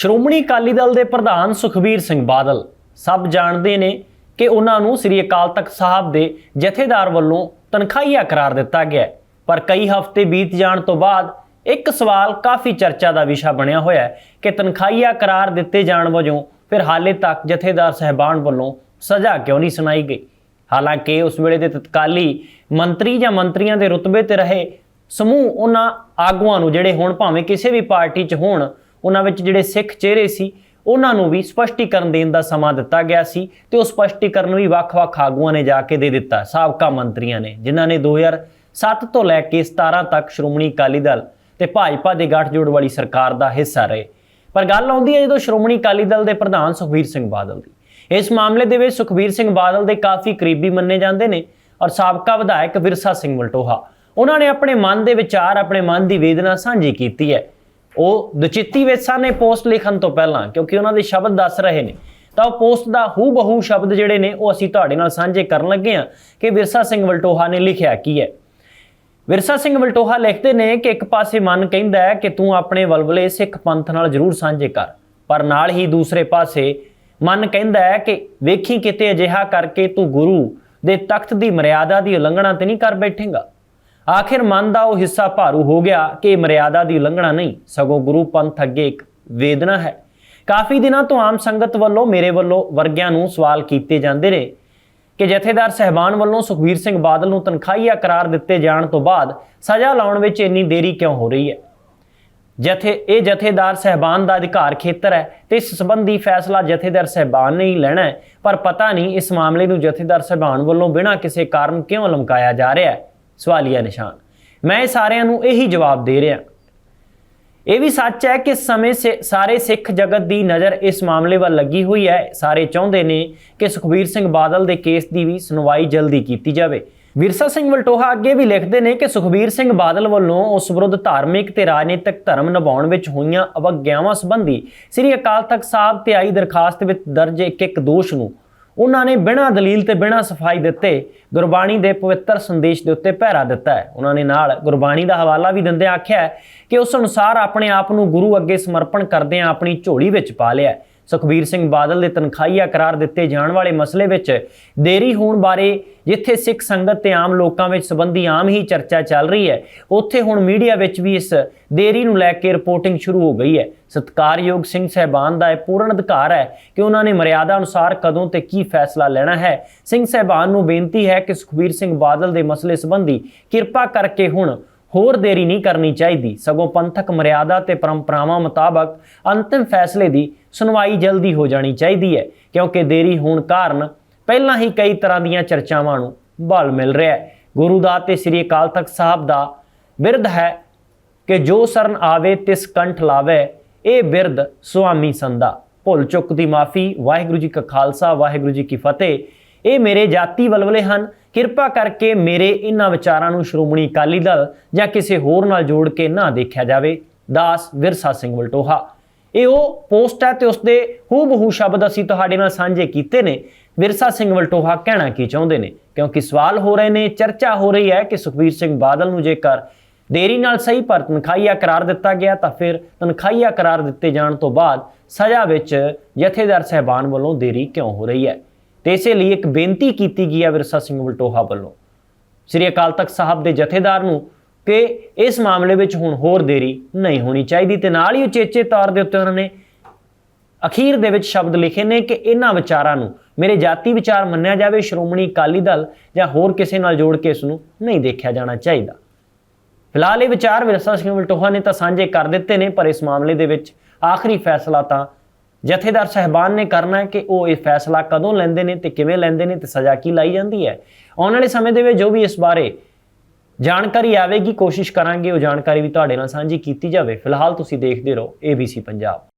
ਸ਼੍ਰੋਮਣੀ ਅਕਾਲੀ ਦਲ ਦੇ ਪ੍ਰਧਾਨ ਸੁਖਬੀਰ ਸਿੰਘ ਬਾਦਲ ਸਭ ਜਾਣਦੇ ਨੇ ਕਿ ਉਹਨਾਂ ਨੂੰ ਸ੍ਰੀ ਅਕਾਲ ਤਖਤ ਸਾਹਿਬ ਦੇ ਜਥੇਦਾਰ ਵੱਲੋਂ ਤਨਖਾਹੀਆ ਕਰਾਰ ਦਿੱਤਾ ਗਿਆ ਪਰ ਕਈ ਹਫ਼ਤੇ ਬੀਤ ਜਾਣ ਤੋਂ ਬਾਅਦ ਇੱਕ ਸਵਾਲ ਕਾਫੀ ਚਰਚਾ ਦਾ ਵਿਸ਼ਾ ਬਣਿਆ ਹੋਇਆ ਹੈ ਕਿ ਤਨਖਾਹੀਆ ਕਰਾਰ ਦਿੱਤੇ ਜਾਣ ਵਜੋਂ ਫਿਰ ਹਾਲੇ ਤੱਕ ਜਥੇਦਾਰ ਸਹਿਬਾਨ ਵੱਲੋਂ ਸਜ਼ਾ ਕਿਉਂ ਨਹੀਂ ਸੁਣਾਈ ਗਈ? ਹਾਲਾਂਕਿ ਉਸ ਵੇਲੇ ਦੇ ਤਤਕਾਲੀ ਮੰਤਰੀ ਜਾਂ ਮੰਤਰੀਆਂ ਦੇ ਰੁਤਬੇ ਤੇ ਰਹੇ ਸਮੂਹ ਉਹਨਾਂ ਆਗੂਆਂ ਨੂੰ ਜਿਹੜੇ ਹੁਣ ਭਾਵੇਂ ਕਿਸੇ ਵੀ ਪਾਰਟੀ 'ਚ ਹੋਣ ਉਹਨਾਂ ਵਿੱਚ ਜਿਹੜੇ ਸਿੱਖ ਚਿਹਰੇ ਸੀ, ਉਹਨਾਂ ਨੂੰ ਵੀ ਸਪਸ਼ਟੀਕਰਨ ਦੇਣ ਦਾ ਸਮਾਂ ਦਿੱਤਾ ਗਿਆ ਸੀ ਤੇ ਉਹ ਸਪਸ਼ਟੀਕਰਨ ਵੀ ਵੱਖ-ਵੱਖ ਆਗੂਆਂ ਨੇ ਜਾ ਕੇ ਦੇ ਦਿੱਤਾ, ਸਾਬਕਾ ਮੰਤਰੀਆਂ ਨੇ, ਜਿਨ੍ਹਾਂ ਨੇ 2007 ਤੋਂ ਲੈ ਕੇ 17 ਤੱਕ ਸ਼੍ਰੋਮਣੀ ਅਕਾਲੀ ਦਲ ਤੇ ਭਾਜਪਾ ਦੇ ਗੱਠਜੋੜ ਵਾਲੀ ਸਰਕਾਰ ਦਾ ਹਿੱਸਾ ਰਹੇ। ਪਰ ਗੱਲ ਆਉਂਦੀ ਹੈ ਜਦੋਂ ਸ਼੍ਰੋਮਣੀ ਅਕਾਲੀ ਦਲ ਦੇ ਪ੍ਰਧਾਨ ਸੁਖਬੀਰ ਸਿੰਘ ਬਾਦਲ ਦੀ। ਇਸ ਮਾਮਲੇ ਦੇ ਵਿੱਚ ਸੁਖਬੀਰ ਸਿੰਘ ਬਾਦਲ ਦੇ ਕਾਫੀ ਕਰੀਬੀ ਮੰਨੇ ਜਾਂਦੇ ਨੇ ਔਰ ਸਾਬਕਾ ਵਿਧਾਇਕ ਵਿਰਸਾ ਸਿੰਘ ਮਲਟੋਹਾ। ਉਹਨਾਂ ਨੇ ਆਪਣੇ ਮਨ ਦੇ ਵਿਚਾਰ, ਆਪਣੇ ਮਨ ਦੀ ਵੇਦਨਾ ਸਾਂਝੀ ਕੀਤੀ ਹੈ। ਉਹ ਦਚਿੱਤੀ ਵੇਸਾ ਨੇ ਪੋਸਟ ਲਿਖਣ ਤੋਂ ਪਹਿਲਾਂ, ਕਿਉਂਕਿ ਉਹਨਾਂ ਦੇ ਸ਼ਬਦ ਦੱਸ ਰਹੇ ਨੇ। ਤਾਂ ਉਹ ਪੋਸਟ ਦਾ ਹੂ ਬਹੂ ਸ਼ਬਦ ਜਿਹੜੇ ਨੇ, ਉਹ ਅਸੀਂ ਤੁਹਾਡੇ ਨਾਲ ਸਾਂਝੇ ਕਰਨ ਲੱਗੇ ਹਾਂ ਕਿ ਵਿਰਸਾ ਸਿੰਘ ਵਲਟੋਹਾ ਨੇ ਲਿਖਿਆ ਕੀ ਹੈ। ਵਿਰਸਾ ਸਿੰਘ ਵਲਟੋਹਾ ਲਿਖਦੇ ਨੇ ਕਿ ਇੱਕ ਪਾਸੇ ਮਨ ਕਹਿੰਦਾ ਹੈ ਕਿ ਤੂੰ ਆਪਣੇ ਵਲਵਲੇ ਸਿੱਖ ਪੰਥ ਨਾਲ ਜ਼ਰੂਰ ਸਾਂਝੇ ਕਰ, ਪਰ ਨਾਲ ਹੀ ਦੂਸਰੇ ਪਾਸੇ ਮਨ ਕਹਿੰਦਾ ਹੈ ਕਿ ਵੇਖੀ ਕਿਤੇ ਅਜਿਹਾ ਕਰਕੇ ਤੂੰ ਗੁਰੂ ਦੇ ਤਖਤ ਦੀ ਮਰਿਆਦਾ ਦੀ ਉਲੰਘਣਾ ਤੇ ਨਹੀਂ ਕਰ ਬੈਠੇਗਾ। ਆਖਿਰ ਮਨ ਦਾ ਉਹ ਹਿੱਸਾ ਭਾਰੂ ਹੋ ਗਿਆ ਕਿ ਇਹ ਮਰਿਆਦਾ ਦੀ ਉਲੰਘਣਾ ਨਹੀਂ, ਸਗੋਂ ਗੁਰੂ ਪੰਥ ਅੱਗੇ ਇੱਕ ਵੇਦਨਾ ਹੈ। ਕਾਫੀ ਦਿਨਾਂ ਤੋਂ ਆਮ ਸੰਗਤ ਵੱਲੋਂ ਮੇਰੇ ਵੱਲੋਂ ਵਰਗਿਆਂ ਨੂੰ ਸਵਾਲ ਕੀਤੇ ਜਾਂਦੇ ਨੇ ਕਿ ਜਥੇਦਾਰ ਸਹਿਬਾਨ ਵੱਲੋਂ ਸੁਖਬੀਰ ਸਿੰਘ ਬਾਦਲ ਨੂੰ ਤਨਖਾਹੀਆ ਕਰਾਰ ਦਿੱਤੇ ਜਾਣ ਤੋਂ ਬਾਅਦ ਸਜ਼ਾ ਲਾਉਣ ਵਿੱਚ ਇੰਨੀ ਦੇਰੀ ਕਿਉਂ ਹੋ ਰਹੀ ਹੈ? ਜਥੇ, ਇਹ ਜਥੇਦਾਰ ਸਹਿਬਾਨ ਦਾ ਅਧਿਕਾਰ ਖੇਤਰ ਹੈ ਤੇ ਇਸ ਸੰਬੰਧੀ ਫੈਸਲਾ ਜਥੇਦਾਰ ਸਹਿਬਾਨ ਨੇ ਹੀ ਲੈਣਾ ਹੈ, ਪਰ ਪਤਾ ਨਹੀਂ ਇਸ ਮਾਮਲੇ ਨੂੰ ਜਥੇਦਾਰ ਸਹਿਬਾਨ ਵੱਲੋਂ ਬਿਨਾਂ ਕਿਸੇ ਕਾਰਨ ਕਿਉਂ ਲਮਕਾਇਆ ਜਾ ਰਿਹਾ ਹੈ। ਸਵਾਲੀਆ ਨਿਸ਼ਾਨ। ਮੈਂ ਇਹ ਸਾਰਿਆਂ ਨੂੰ ਇਹੀ ਜਵਾਬ ਦੇ ਰਿਹਾ। ਇਹ ਵੀ ਸੱਚ ਹੈ ਕਿ ਸਮੇਂ ਸੇ ਸਾਰੇ ਸਿੱਖ ਜਗਤ ਦੀ ਨਜ਼ਰ ਇਸ ਮਾਮਲੇ ਵੱਲ ਲੱਗੀ ਹੋਈ ਹੈ। ਸਾਰੇ ਚਾਹੁੰਦੇ ਨੇ ਕਿ ਸੁਖਬੀਰ ਸਿੰਘ ਬਾਦਲ ਦੇ ਕੇਸ ਦੀ ਵੀ ਸੁਣਵਾਈ ਜਲਦੀ ਕੀਤੀ ਜਾਵੇ। ਵਿਰਸਾ ਸਿੰਘ ਵਲਟੋਹਾ ਅੱਗੇ ਵੀ ਲਿਖਦੇ ਨੇ ਕਿ ਸੁਖਬੀਰ ਸਿੰਘ ਬਾਦਲ ਵੱਲੋਂ ਉਸ ਵਿਰੁੱਧ ਧਾਰਮਿਕ ਤੇ ਰਾਜਨੀਤਿਕ ਧਰਮ ਨਿਭਾਉਣ ਵਿੱਚ ਹੋਈਆਂ ਅਵਗਿਆਵਾਂ ਸੰਬੰਧੀ ਸ੍ਰੀ ਅਕਾਲ ਤਖਤ ਸਾਹਿਬ ਤੇ ਆਈ ਦਰਖਾਸਤ ਵਿੱਚ ਦਰਜ ਇੱਕ ਇੱਕ ਦੋਸ਼ ਨੂੰ ਉਹਨਾਂ ਨੇ ਬਿਨਾਂ ਦਲੀਲ ਤੇ ਬਿਨਾਂ ਸਫ਼ਾਈ ਦਿੱਤੇ ਗੁਰਬਾਣੀ ਦੇ ਪਵਿੱਤਰ ਸੰਦੇਸ਼ ਦੇ ਉੱਤੇ ਪਹਿਰਾ ਦਿੱਤਾ ਹੈ। ਉਹਨਾਂ ਨੇ ਨਾਲ ਗੁਰਬਾਣੀ ਦਾ ਹਵਾਲਾ ਵੀ ਦਿੰਦੇ ਆਖਿਆ ਕਿ ਉਸ ਅਨੁਸਾਰ ਆਪਣੇ ਆਪ ਨੂੰ ਗੁਰੂ ਅੱਗੇ ਸਮਰਪਣ ਕਰਦਿਆਂ ਆਪਣੀ ਝੋਲੀ ਵਿੱਚ ਪਾ ਲਿਆ ਸੁਖਬੀਰ ਸਿੰਘ ਬਾਦਲ ਦੇ ਤਨਖਾਹੀਆ ਕਰਾਰ ਦਿੱਤੇ ਜਾਣ ਵਾਲੇ ਮਸਲੇ ਵਿੱਚ ਦੇਰੀ ਹੋਣ ਬਾਰੇ ਜਿੱਥੇ ਸਿੱਖ ਸੰਗਤ ਤੇ ਆਮ ਲੋਕਾਂ ਵਿੱਚ ਸੰਬੰਧੀ ਆਮ ਹੀ ਚਰਚਾ ਚੱਲ ਰਹੀ ਹੈ, ਉੱਥੇ ਹੁਣ ਮੀਡੀਆ ਵਿੱਚ ਵੀ ਇਸ ਦੇਰੀ ਨੂੰ ਲੈ ਕੇ ਰਿਪੋਰਟਿੰਗ ਸ਼ੁਰੂ ਹੋ ਗਈ ਹੈ। ਸਤਕਾਰਯੋਗ ਸਿੰਘ ਸਹਿਬਾਨ ਦਾ ਇਹ ਪੂਰਨ ਅਧਿਕਾਰ ਹੈ ਕਿ ਉਹਨਾਂ ਨੇ ਮਰਿਆਦਾ ਅਨੁਸਾਰ ਕਦੋਂ ਤੇ ਕੀ ਫੈਸਲਾ ਲੈਣਾ ਹੈ। ਸਿੰਘ ਸਹਿਬਾਨ ਨੂੰ ਬੇਨਤੀ ਹੈ ਕਿ ਸੁਖਬੀਰ ਸਿੰਘ ਬਾਦਲ ਦੇ ਮਸਲੇ ਸੰਬੰਧੀ ਕਿਰਪਾ ਕਰਕੇ ਹੁਣ ਹੋਰ ਦੇਰੀ ਨਹੀਂ ਕਰਨੀ ਚਾਹੀਦੀ। ਸਗੋਂ ਪੰਥਕ ਮਰਿਆਦਾ ਤੇ ਪਰੰਪਰਾਵਾਂ ਮੁਤਾਬਕ ਅੰਤਿਮ ਫੈਸਲੇ ਦੀ ਸੁਣਵਾਈ ਜਲਦੀ ਹੋ ਜਾਣੀ ਚਾਹੀਦੀ ਹੈ, ਕਿਉਂਕਿ ਦੇਰੀ ਹੋਣ ਕਾਰਨ ਪਹਿਲਾਂ ਹੀ ਕਈ ਤਰ੍ਹਾਂ ਦੀਆਂ ਚਰਚਾਵਾਂ ਨੂੰ ਬਲ ਮਿਲ ਰਿਹਾ ਹੈ। ਗੁਰੂ ਦਾ ਤੇ ਸ੍ਰੀ ਅਕਾਲ ਤਖਤ ਸਾਹਿਬ ਦਾ ਬਿਰਧ ਹੈ ਕਿ ਜੋ ਸਰਨ ਆਵੇ, ਤਿਸ ਕੰਠ ਲਾਵੇ, ਇਹ ਬਿਰਧ ਸੁਆਮੀ ਸੰਦਾ ਭੁੱਲ ਚੁੱਕ ਦੀ ਮਾਫੀ। ਵਾਹਿਗੁਰੂ ਜੀ ਕਾ ਖਾਲਸਾ, ਵਾਹਿਗੁਰੂ ਜੀ ਕੀ ਫਤਿਹ। ਇਹ ਮੇਰੇ ਜਾਤੀ ਵਲਵਲੇ ਹਨ। ਕਿਰਪਾ ਕਰਕੇ ਮੇਰੇ ਇਹਨਾਂ ਵਿਚਾਰਾਂ ਨੂੰ ਸ਼੍ਰੋਮਣੀ ਅਕਾਲੀ ਦਲ ਜਾਂ ਕਿਸੇ ਹੋਰ ਨਾਲ ਜੋੜ ਕੇ ਨਾ ਦੇਖਿਆ ਜਾਵੇ। ਦਾਸ ਵਿਰਸਾ ਸਿੰਘ ਵਲਟੋਹਾ। ਇਹ ਉਹ ਪੋਸਟ ਹੈ ਤੇ ਉਸਦੇ ਹੂਬਹੂ ਸ਼ਬਦ ਅਸੀਂ ਤੁਹਾਡੇ ਨਾਲ ਸਾਂਝੇ ਕੀਤੇ ਨੇ। ਵਿਰਸਾ ਸਿੰਘ ਵਲਟੋਹਾ ਕਹਿਣਾ ਕੀ ਚਾਹੁੰਦੇ ਨੇ? ਕਿਉਂਕਿ ਸਵਾਲ ਹੋ ਰਹੇ ਨੇ, ਚਰਚਾ ਹੋ ਰਹੀ ਹੈ ਕਿ ਸੁਖਬੀਰ ਸਿੰਘ ਬਾਦਲ ਨੂੰ ਜੇਕਰ ਦੇਰੀ ਨਾਲ ਸਹੀ ਪਰ ਤਨਖਾਹੀਆ ਕਰਾਰ ਦਿੱਤਾ ਗਿਆ ਤਾਂ ਫਿਰ ਤਨਖਾਹੀਆ ਕਰਾਰ ਦਿੱਤੇ ਜਾਣ ਤੋਂ ਬਾਅਦ ਸਜ਼ਾ ਵਿੱਚ ਜਥੇਦਾਰ ਸਹਿਬਾਨ ਵੱਲੋਂ ਦੇਰੀ ਕਿਉਂ ਹੋ ਰਹੀ ਹੈ? ਤੇ ਇਸੇ ਲਈ ਇੱਕ ਬੇਨਤੀ ਕੀਤੀ ਗਈ ਹੈ ਵਿਰਸਾ ਸਿੰਘ ਵਲਟੋਹਾ ਵੱਲੋਂ। ਸ੍ਰੀ ਅਕਾਲ ਤਖਤ ਸਾਹਿਬ ਦੇ ਜਥੇਦਾਰ ਨੂੰ ਕਿ ਇਸ ਮਾਮਲੇ ਵਿੱਚ ਹੁਣ ਹੋਰ ਦੇਰੀ ਨਹੀਂ ਹੋਣੀ ਚਾਹੀਦੀ ਤੇ ਨਾਲ ਹੀ ਉਚੇਚੇ ਤੌਰ ਦੇ ਉੱਤੇ ਉਹਨਾਂ ਨੇ ਅਖੀਰ ਦੇ ਵਿੱਚ ਸ਼ਬਦ ਲਿਖੇ ਨੇ ਕਿ ਇਹਨਾਂ ਵਿਚਾਰਾਂ ਨੂੰ ਮੇਰੇ ਜਾਤੀ ਵਿਚਾਰ ਮੰਨਿਆ ਜਾਵੇ, ਸ਼੍ਰੋਮਣੀ ਅਕਾਲੀ ਦਲ ਜਾਂ ਹੋਰ ਕਿਸੇ ਨਾਲ ਜੋੜ ਕੇ ਇਸ ਨੂੰ ਨਹੀਂ ਦੇਖਿਆ ਜਾਣਾ ਚਾਹੀਦਾ। ਫਿਲਹਾਲ ਇਹ ਵਿਚਾਰ ਵਿਰਸਾ ਸਿੰਘ ਵਲਟੋਹਾ ਨੇ ਤਾਂ ਸਾਂਝੇ ਕਰ ਦਿੱਤੇ ਨੇ, ਪਰ ਇਸ ਮਾਮਲੇ ਦੇ ਵਿੱਚ ਆਖਰੀ ਫੈਸਲਾ ਤਾਂ ਜਥੇਦਾਰ ਸਹਿਬਾਨ ਨੇ ਕਰਨਾ ਹੈ ਕਿ ਉਹ ਇਹ ਫੈਸਲਾ ਕਦੋਂ ਲੈਂਦੇ ਨੇ ਤੇ ਕਿਵੇਂ ਲੈਂਦੇ ਨੇ ਤੇ ਸਜ਼ਾ ਕੀ ਲਾਈ ਜਾਂਦੀ ਹੈ। ਆਉਣ ਵਾਲੇ ਸਮੇਂ ਦੇ ਵਿੱਚ ਜੋ ਵੀ ਇਸ ਬਾਰੇ ਜਾਣਕਾਰੀ ਆਵੇਗੀ, ਕੋਸ਼ਿਸ਼ ਕਰਾਂਗੇ ਉਹ ਜਾਣਕਾਰੀ ਵੀ ਤੁਹਾਡੇ ਨਾਲ ਸਾਂਝੀ ਕੀਤੀ ਜਾਵੇ। ਫਿਲਹਾਲ ਤੁਸੀਂ ਦੇਖਦੇ ਰਹੋ ABC ਪੰਜਾਬ।